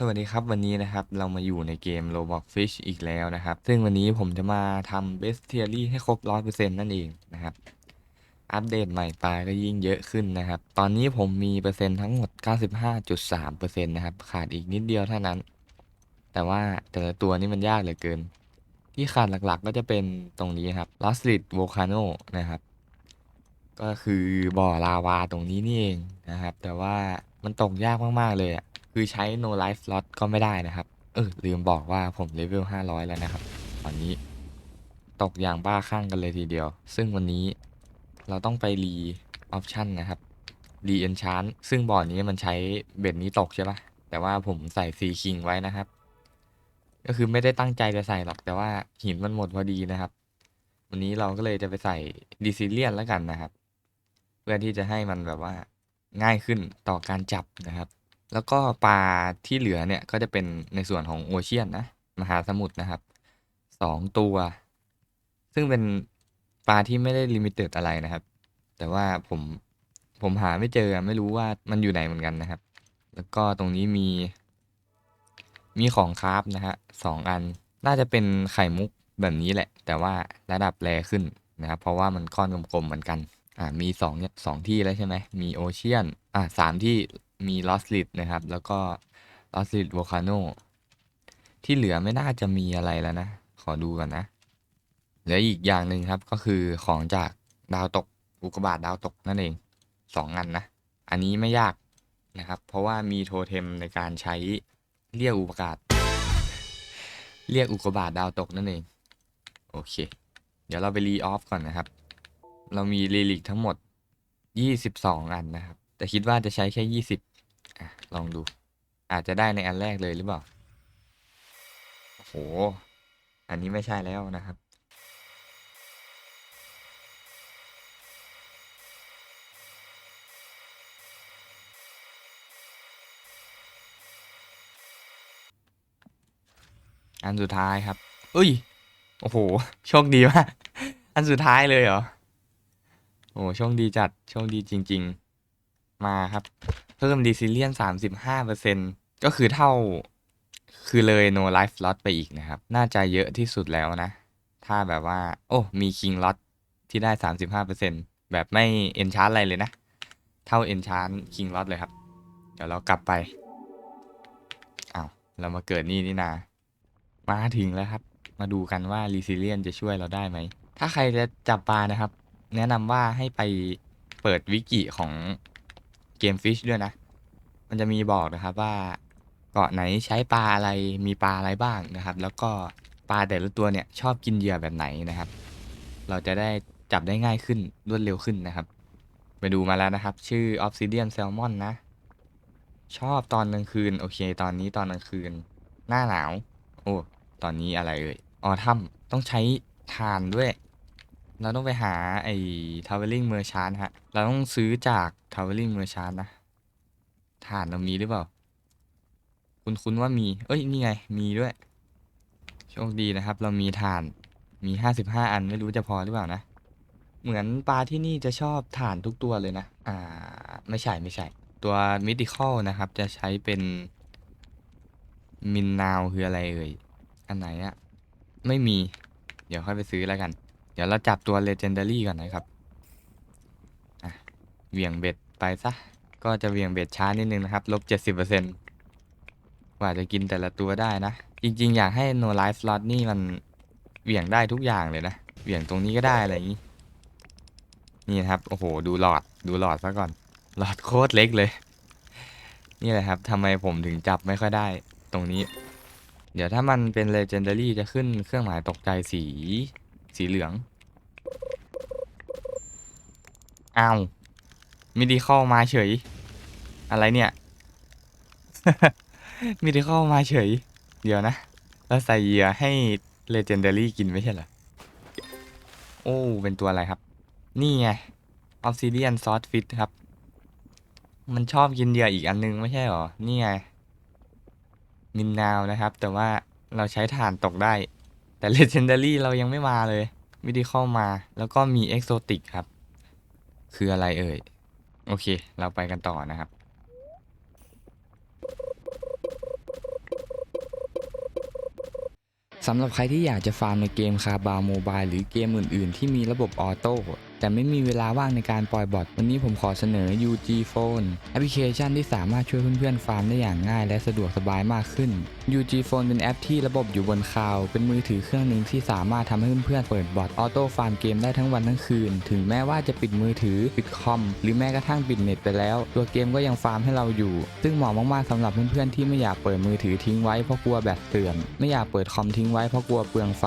สวัสดีครับวันนี้นะครับเรามาอยู่ในเกม Roblox Fish อีกแล้วนะครับ ซึ่งวันนี้ผมจะมาทำ Bestiary ให้ครบ 100%นั่นเองนะครับ อัปเดตใหม่ปลาก็ยิ่งเยอะขึ้นนะครับ ตอนนี้ผมมีเปอร์เซ็นต์ทั้งหมด 95.3%นะครับ ขาดอีกนิดเดียวเท่านั้น แต่ว่าแต่ละตัวนี่มันยากเหลือเกิน ที่ขาดหลักๆก็จะเป็นตรงนี้ครับ l a s l i t Volcano นะครับ ก็คือบ่อลาวาตรงนี้นี่เองนะครับ แต่ว่ามันตกยากมากๆเลยอะ คือใช้ no life slot ก็ไม่ได้นะครับ เออ ลืมบอกว่าผมเลเวล500 แล้วนะครับ ตอนนี้ตกอย่างบ้าคลั่งกันเลยทีเดียว ซึ่งวันนี้เราต้องไปรีออปชันนะครับรีเอนชานซึ่งบ่อนี้มันใช้เบ็ดนี้ตกใช่ปะแต่ว่าผมใส่ซีคิงไว้นะครับ ก็คือไม่ได้ตั้งใจจะใส่หรอกแต่ว่าหินมันหมดพอดีนะครับ วันนี้เราก็เลยจะไปใส่ดิซิเลียนแล้วกันนะครับ เพื่อที่จะให้มันแบบว่าง่ายขึ้นต่อการจับนะครับ แล้วก็ปลาที่เหลือเนี่ยก็จะเป็นในส่วนของโอเชียนนะ มหาสมุทรนะครับสองตัว ซึ่งเป็นปลาที่ไม่ได้ลิมิเต็ดอะไรนะครับ แต่ว่าผมผมหาไม่เจอไม่รู้ว่ามันอยู่ไหนเหมือนกันนะครับ แล้วก็ตรงนี้มี มีของคราฟนะฮะสองอันน่าจะเป็นไข่มุกแบบนี้แหละ แต่ว่าระดับแรขึ้นนะครับ เพราะว่ามันก้อนกลมๆเหมือนกัน อ่า มีสองเนี่ยสองที่แล้วใช่ไหม มีโอเชียน อ่าสามที่ มีลอสลิดนะครับ แล้วก็ลอสลิดโวคาโนที่เหลือไม่น่าจะมีอะไรแล้วนะ ขอดูกันนะ เหลืออีกอย่างหนึ่งครับก็คือของจากดาวตกอุกกาบาตดาวตกนั่นเองสองอันนะ อันนี้ไม่ยากนะครับ เพราะว่ามีโทเทมในการใช้เรียกอุปกาศเรียกอุกกาบาตดาวตกนั่นเอง โอเค เดี๋ยวเราไปรีออฟก่อนนะครับ เรามีรีลิกทั้งหมด 22 อันนะครับ แต่คิดว่าจะใช้แค่20อะ ลองดู อาจจะได้ในอันแรกเลยหรือเปล่า โอ้โห อันนี้ไม่ใช่แล้วนะครับ อันสุดท้ายครับเอ้ย โอ้โห โชคดีมาก อันสุดท้ายเลยเหรอ โอ้โหโชคดีจัด โชคดีจริง ๆ มาครับ เพิ่มดีซิเลียนสามสิบห้าเปอร์เซ็นก็คือเท่า คือเลย no life slot ไปอีกนะครับ น่าจะเยอะที่สุดแล้วนะ ถ้าแบบว่า โอ้มี king lot ที่ได้สามสิบห้าเปอร์เซ็นแบบไม่ enchant อะไรเลยนะ เท่า enchant king lot เลยครับ เดี๋ยวเรากลับไปอ้าวเรามาเกิดนี่นี่นา มาถึงแล้วครับ มาดูกันว่า r e s i l i e n จะช่วยเราได้ไหม ถ้าใครจะจับปลานะครับ แนะนำว่าให้ไปเปิดวิกิของ เกม Fish ด้วยนะ มันจะมีบอกนะครับว่าเกาะไหนใช้ปลาอะไรมีปลาอะไรบ้างนะครับ แล้วก็ปลาแต่ละตัวเนี่ยชอบกินเหยื่อแบบไหนนะครับ เราจะได้จับได้ง่ายขึ้นรวดเร็วขึ้นนะครับ ไปดูมาแล้วนะครับ ชื่อ Obsidian Salmon นะ ชอบตอนกลางคืน โอเค ตอนนี้ตอนกลางคืน หน้าหนาว โอ้ ตอนนี้อะไรเอ่ยออถ้ำต้องใช้ถ่านด้วย เราต้องไปหาไอ้ traveling merchant ฮะ เราต้องซื้อจาก traveling merchant นะถ่านเรามีหรือเปล่า คุณคุณว่ามี เอ้ย นี่ไง มีด้วย โชคดีนะครับ เรามีถ่าน มีห้าสิบห้าอัน ไม่รู้จะพอหรือเปล่านะ เหมือนปลาที่นี่จะชอบถ่านทุกตัวเลยนะ อ่า ไม่ใช่ไม่ใช่ ตัว mythical นะครับ จะใช้เป็นมินนาวคืออะไรเอ่ย อันไหนอะไม่มี เดี๋ยวค่อยไปซื้อแล้วกัน เดี๋ยวเราจับตัว Legendary ก่อนนะครับเหวี่ยงเบ็ดไปซะ ก็จะเหวี่ยงเบ็ดช้านิดนึงนะครับลบ70%กว่าจะกินแต่ละตัวได้นะ จริง ๆ อยากให้ no life slot นี่มันเหวี่ยงได้ทุกอย่างเลยนะ เหวี่ยงตรงนี้ก็ได้อะไรอย่างนี้ นี่ครับ โอ้โห ดูหลอด ดูหลอดซะก่อน หลอดโคตรเล็กเลย นี่แหละครับทำไมผมถึงจับไม่ค่อยได้ ตรงนี้ เดี๋ยวถ้ามันเป็น legendary จะขึ้นเครื่องหมายตกใจสี สีเหลือง อ้าวมิดิเข้ามาเฉย อะไรเนี่ยมิดิเข้ามาเฉย เดี๋ยวนะ แล้วใส่เหยื่อให้ legendary กินไม่ใช่เหรอ โอ้ เป็นตัวอะไรครับ นี่ไง obsidian swordfish ครับ มันชอบกินเหยื่ออีกอันนึงไม่ใช่หรอ นี่ไงมินนาวนะครับ แต่ว่าเราใช้ถ่านตกได้ แต่เ Legendary เรายังไม่มาเลยวิดีเข้ามา แล้วก็มีเอกโซติกครับ คืออะไรเอ่ย โอเค เราไปกันต่อนะครับ สำหรับใครที่อยากจะฟาร์มในเกมคาบาวโมบายหรือเกมอื่น ๆ ที่มีระบบออโต้ แต่ไม่มีเวลาว่างในการปล่อยบอทวันนี้ผมขอเสนอ UG Phone แอปพลิเคชันที่สามารถช่วยเพื่อนๆฟาร์มได้อย่างง่ายและสะดวกสบายมากขึ้น UG Phone เป็นแอปที่ระบบอยู่บนคลาวด์เป็นมือถือเครื่องหนึ่งที่สามารถทำให้เพื่อนๆเปิดบอทออโต้ฟาร์มเกมได้ทั้งวันทั้งคืน ถึงแม้ว่าจะปิดมือถือปิดคอม หรือแม้กระทั่งปิดเน็ตไปแล้ว ตัวเกมก็ยังฟาร์มให้เราอยู่ ซึ่งเหมาะมากๆสำหรับเพื่อนๆที่ไม่อยากเปิดมือถือทิ้งไว้เพราะกลัวแบตเสื่อมไม่อยากเปิดคอมทิ้งไว้เพราะกลัวเปลืองไฟ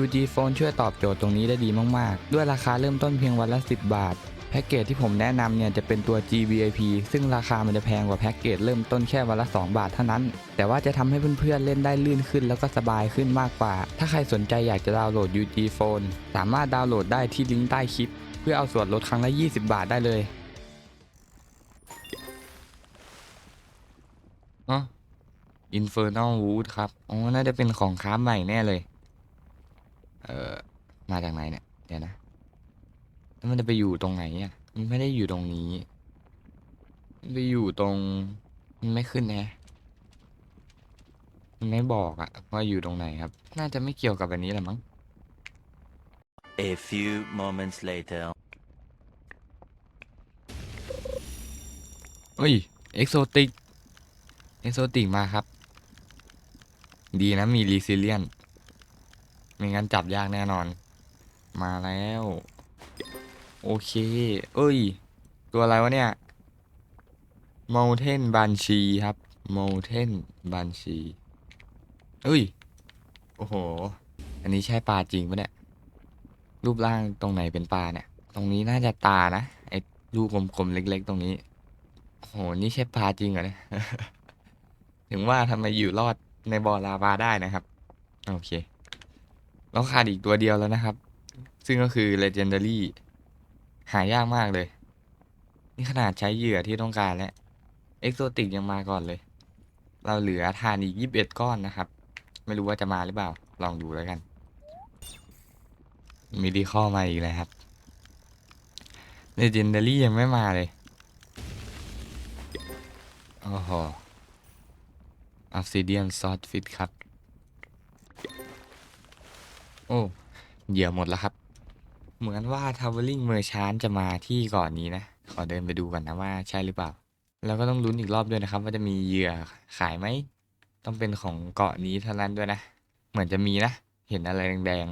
UG Phone ช่วยตอบโจทย์ตรงนี้ได้ดีมากๆ ด้วยราคาเริ่มต้นเพียงวันละ 10 บาท แพ็กเกจที่ผมแนะนำเนี่ยจะเป็นตัว GVIP ซึ่งราคามันจะแพงกว่าแพ็กเกจเริ่มต้นแค่วันละ 2 บาทเท่านั้น แต่ว่าจะทำให้เพื่อนๆเล่นได้ลื่นขึ้นแล้วก็สบายขึ้นมากกว่า ถ้าใครสนใจอยากจะดาวน์โหลด UG Phone สามารถดาวน์โหลดได้ที่ลิงก์ใต้คลิป เพื่อเอาส่วนลดครั้งละ 20 บาทได้เลยอ๋อ Infernal Wood ครับ อ๋อ น่าจะเป็นของค้าใหม่แน่เลย เออมาจากไหนเนี่ย เดี๋ยวนะ มันจะไปอยู่ตรงไหนอะ มันไม่ได้อยู่ตรงนี้มันไปอยู่ตรงมันไม่ขึ้นแนะมันไม่บอกอะว่าอยู่ตรงไหนครับ น่าจะไม่เกี่ยวกับอันนี้แหละมั้ง A few moments later. เอ้ย เอ็กโซติก เอ็กโซติกมาครับ ดีนะมีรีซิเลียนไม่งั้นจับยากแน่นอน มาแล้ว โอเค เอ้ย ตัวอะไรวะเนี่ย Mountain Banshee ครับ Mountain Banshee เอ้ย โอ้โห อันนี้ใช่ปลาจริงปะเนี่ย รูปร่างตรงไหนเป็นปลาเนี่ย ตรงนี้น่าจะตานะ ไอ้ลูกกลมๆเล็ก ๆ ตรงนี้ โอ้โห นี่ใช่ปลาจริงเหรอเนี่ย ถึงว่าทำไมอยู่รอดในบ่อลาวาได้นะครับ โอเค แล้วขาดอีกตัวเดียวแล้วนะครับ ซึ่งก็คือ Legendary หายากมากเลย นี่ขนาดใช้เหยื่อที่ต้องการแล้วเอ็กโซติกยังมาก่อนเลย เราเหลือทานอีกยี่สิบเอ็ดก้อนนะครับ ไม่รู้ว่าจะมาหรือเปล่า ลองดูแล้วกัน มีดีข้อมาอีกแล้วครับ Legendary ยังไม่มาเลย โอ้โห Obsidian Swordfish ครับ โอ้ เหยื่อหมดแล้วครับ เหมือนว่า Traveling Merchant จะมาที่เก่อนนี้นะ ขอเดินไปดูก่อนนะว่าใช่หรือเปล่า แล้วก็ต้องลุ้นอีกรอบด้วยนะครับ ว่าจะมีเหยื่อขายไหม ต้องเป็นของเกาะนี้เท่านั้นด้วยนะ เหมือนจะมีนะ เห็นอะไรแดง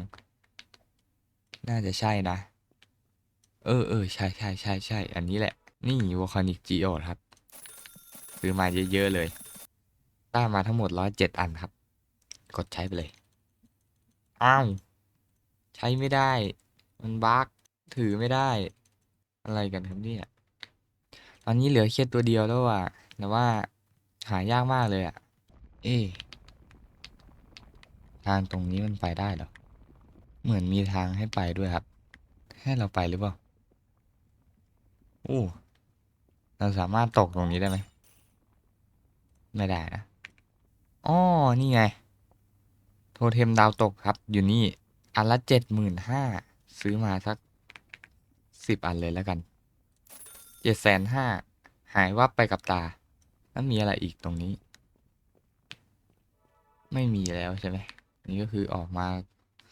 ๆ น่าจะใช่นะ เออเออใช่ใช่ใช่ใช่อันนี้แหละ นี่ Volcanic Geode ครับซื้อมาเยอะๆเลยได้มาทั้งหมดร้อยเจ็ดอันครับ กดใช้ไปเลย อ้าว ใช้ไม่ได้ มันบั๊กถือไม่ได้ อะไรกันครับเนี่ยตอนนี้เหลือแค่ตัวเดียวแล้วว่ะแต่ว่าหายากมากเลยอะเอ๊ทางตรงนี้มันไปได้เหรอ เหมือนมีทางให้ไปด้วยครับ ให้เราไปหรือเปล่าอู้เราสามารถตกตรงนี้ได้ไหม ไม่ได้นะอ๋อนี่ไง โทเทมดาวตกครับ อยู่นี่ อันละเจ็ดหมื่นห้า ซื้อมาสักสิบอันเลยแล้วกันเจ็ดแสนห้าหายวับไปกับตา แล้วมีอะไรอีกตรงนี้ ไม่มีแล้วใช่ไหมนี่ก็คือออกมา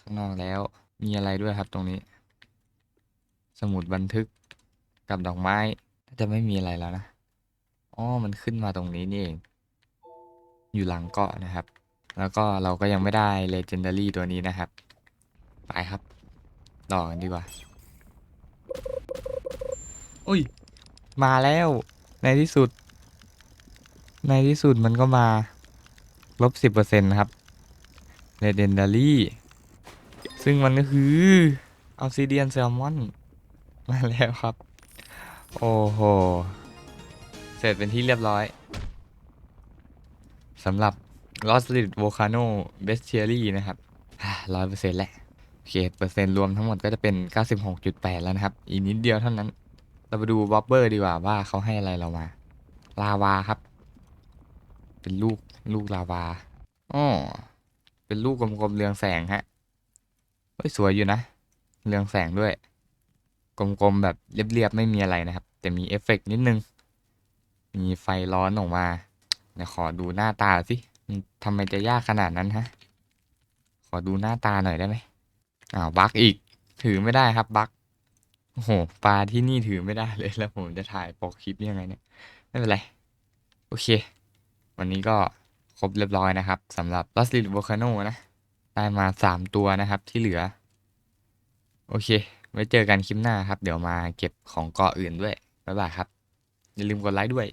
ข้างนอกแล้ว มีอะไรด้วยครับตรงนี้ สมุดบันทึกกับดอกไม้น่าจะไม่มีอะไรแล้วนะอ๋อมันขึ้นมาตรงนี้นี่เอง อยู่หลังเกาะนะครับ แล้วก็เราก็ยังไม่ได้ Legendary ตัวนี้นะครับ ไปครับ ต่อกันดีกว่า อุ้ย มาแล้ว ในที่สุด ในที่สุดมันก็มาลบสิบเปอร์เซ็นต์ครับ Legendary ซึ่งมันก็คือ Obsidian Salmon มาแล้วครับ โอ้โห เสร็จเป็นที่เรียบร้อยสำหรับ Lost Lit Volcano Bestiary นะครับร้อยเปอร์เซ็นต์แหละโอ เคเปอร์เซ็นต์รวมทั้งหมดก็จะเป็น 96.8 แล้วนะครับ อีกนิดเดียวเท่านั้น เราไปดูบอบเบอร์ดีกว่าว่าเขาให้อะไรเรามา ลาวาครับ เป็นลูกลูกลาวาอ๋อเป็นลูกกลมๆเรืองแสงฮะเฮ้ยสวยอยู่นะ เรืองแสงด้วย กลมๆแบบเรียบๆไม่มีอะไรนะครับ แต่มีเอฟเฟกต์นิดนึง มีไฟร้อนออกมาเดี๋ยวขอดูหน้าตาสิทำไมจะยากขนาดนั้นฮะ ขอดูหน้าตาหน่อยได้ไหม อ้าวบักอีก ถือไม่ได้ครับบักโอ้โหปลาที่นี่ถือไม่ได้เลยแล้วผมจะถ่ายปกคลิปยังไงเนี่ย ไม่เป็นไร โอเค วันนี้ก็ครบเรียบร้อยนะครับสำหรับ Lost Lead Volcano นะ ได้มาสามตัวนะครับที่เหลือ โอเค ไว้เจอกันคลิปหน้าครับ เดี๋ยวมาเก็บของเกาะอื่นด้วย บ๊ายบายครับ อย่าลืมกดไลค์ด้วย